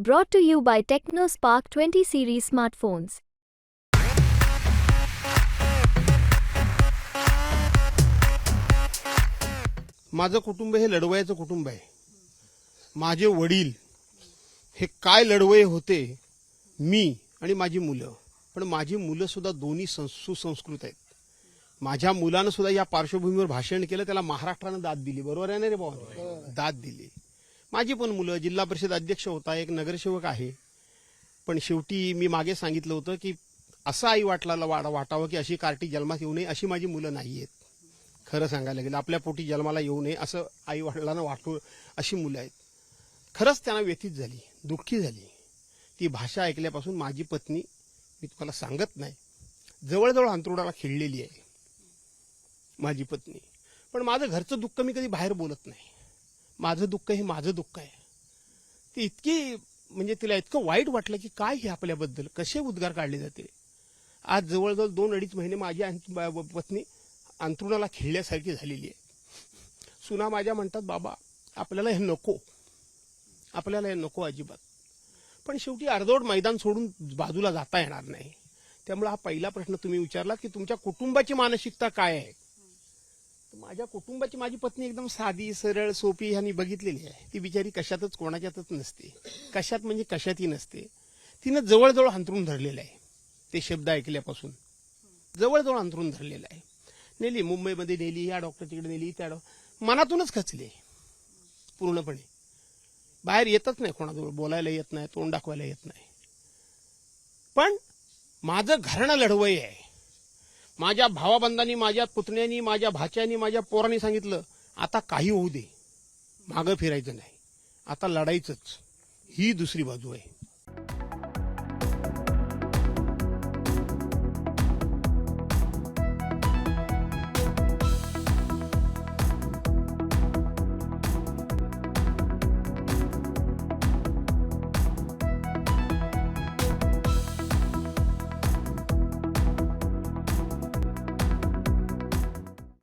Brought to you by TechnoSpark 20 series smartphones. माझं कुटुंब हे लढवयाचं कुटुंब आहे. माझे वडील हे काय लढवय होते मी आणि माझी मुलं. पण माझी मुलं सुद्धा दोन्ही सं- सुसंस्कृत आहेत. माझ्या मुलानं सुद्धा या पार्श्वभूमीवर भाषण केलं त्याला महाराष्ट्रानं दाद दिली. बरोबर आहे ना रे भाऊ? दाद दिली. माझी पण मुलं जिल्हा परिषद अध्यक्ष होता एक नगरसेवक आहे. पण शेवटी मी मागे सांगितलं होतं की असं आई वाटला वाट वाटावं की अशी कार्टी जन्मात येऊ नये अशी माझी मुलं नाही आहेत. खरं सांगायला गेलं आपल्या पोटी जन्माला येऊ नये असं आई वडिलांना वाटू अशी मुलं आहेत. खरंच त्यांना व्यथित झाली दुःखी झाली. ती भाषा ऐकल्यापासून माझी पत्नी मी तुम्हाला सांगत नाही जवळजवळ अंतरुडाला खिळलेली आहे माझी पत्नी. पण माझं घरचं दुःख मी कधी बाहेर बोलत नाही. माझं दुःख हे माझं दुःख आहे. ती इतकी म्हणजे तिला इतकं वाईट वाटलं की काय हे आपल्याबद्दल? कसे उद्गार काढले जाते आज जवळजवळ दोन अडीच महिने माझी पत्नी अंतरुणाला खेळल्यासारखी झालेली आहे. सुना माझ्या म्हणतात बाबा आपल्याला हे नको. आपल्याला हे नको अजिबात. पण शेवटी अर्धवट मैदान सोडून बाजूला जाता येणार नाही. त्यामुळे हा पहिला प्रश्न तुम्ही विचारला की तुमच्या कुटुंबाची मानसिकता काय आहे? माझ्या कुटुंबाची माझी पत्नी एकदम साधी सरळ सोपी ह्यांनी बघितलेली आहे. ती बिचारी कशातच कोणाच्यातच नसते. कशात म्हणजे कशातही नसते. तिनं जवळजवळ अंतरून धरलेलं आहे. ते शब्द ऐकल्यापासून. जवळजवळ अंतरून धरलेलं आहे. नेली मुंबईमध्ये नेली या डॉक्टरकडे नेली त्या डॉक्टर मनातूनच खचले. पूर्णपणे. बाहेर येतच नाही कोणाजवळ बोलायला येत नाही तोंड दाखवायला येत नाही. पण माझं घराणं लढवय आहे. माझ्या भावाबंधांनी माझ्या पुतण्यांनी माझ्या भाच्यानी माझ्या पोरांनी सांगितलं आता काही होऊ दे. मागं फिरायचं नाही. आता लढायचंच ही दुसरी बाजू आहे.